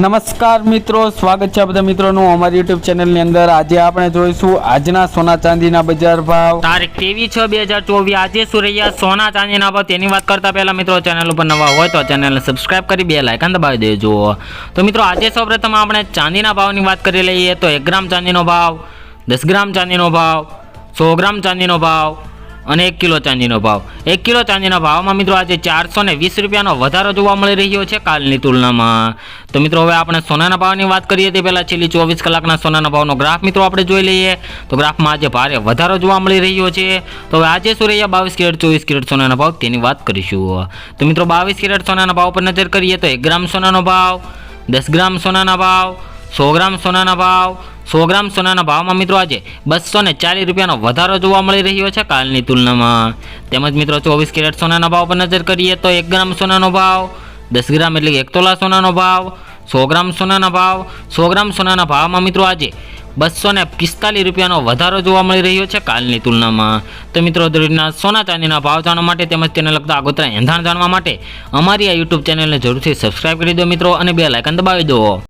નમસ્કાર મિત્રો, સ્વાગત છે બધા મિત્રોનું અમારી યુટ્યુબ ચેનલની અંદર. આજે આપણે જોઈશું આજના સોના ચાંદીના બજાર ભાવ. તારીખ ત્રેવીસ છ બે હજાર ચોવીસ. આજે શું રહ્યા? સોના ચાંદીના ભાવ. તેની વાત કરતા પહેલા મિત્રો, ચેનલ ઉપર નવા હોય તો ચેનલને સબસ્ક્રાઇબ કરી, બે લાયકન દબાવી દેજો. તો મિત્રો, આજે સૌપ્રથમ આપણે ચાંદીના ભાવની વાત કરી લઈએ તો એક ગ્રામ ચાંદીનો ભાવ, દસ ગ્રામ ચાંદીનો ભાવ, સો ગ્રામ ચાંદીનો ભાવ અને એક કિલો ચાંદીનો ભાવ. એક કિલો ચાંદીના ભાવમાં મિત્રો આજે ચારસો ને વીસ રૂપિયાનો વધારો જોવા મળી રહ્યો છે કાલની તુલનામાં. તો મિત્રો હવે આપણે સોનાના ભાવની વાત કરીએ તે પહેલાં છેલ્લી ચોવીસ કલાકના સોનાના ભાવનો ગ્રાફ મિત્રો આપણે જોઈ લઈએ. તો ગ્રાફમાં આજે ભારે વધારો જોવા મળી રહ્યો છે. તો હવે આજે શું રહ્યા? બાવીસ કેરેટ, ચોવીસ કેરેટ સોનાના ભાવ તેની વાત કરીશું. તો મિત્રો બાવીસ કેરેટ સોનાના ભાવ પર નજર કરીએ તો એક ગ્રામ સોનાનો ભાવ, દસ ગ્રામ સોનાના ભાવ, સો ગ્રામ સોનાના ભાવ સો ગ્રામ સોનાના ભાવમાં મિત્રો આજે બસો ને ચાલીસ રૂપિયાનો વધારો જોવા મળી રહ્યો છે કાલની તુલનામાં. તેમજ મિત્રો ચોવીસ કેરેટ સોનાના ભાવ પર નજર કરીએ તો એક ગ્રામ સોનાનો ભાવ, દસ ગ્રામ એટલે એક તોલા સોનાનો ભાવ, સો ગ્રામ સોનાના ભાવ, સો ગ્રામ સોનાના ભાવમાં મિત્રો આજે બસો ને પિસ્તાલીસ રૂપિયાનો વધારો જોવા મળી રહ્યો છે કાલની તુલનામાં. તો મિત્રો દરરોજના સોના ચાંદીના ભાવ જાણવા માટે તેમજ તેને લગતા આગોતરા એંધાણ જાણવા માટે અમારી આ યુટ્યુબ ચેનલને જરૂરથી સબસ્ક્રાઇબ કરી દો મિત્રો અને બે લાઇકન દબાવી દો.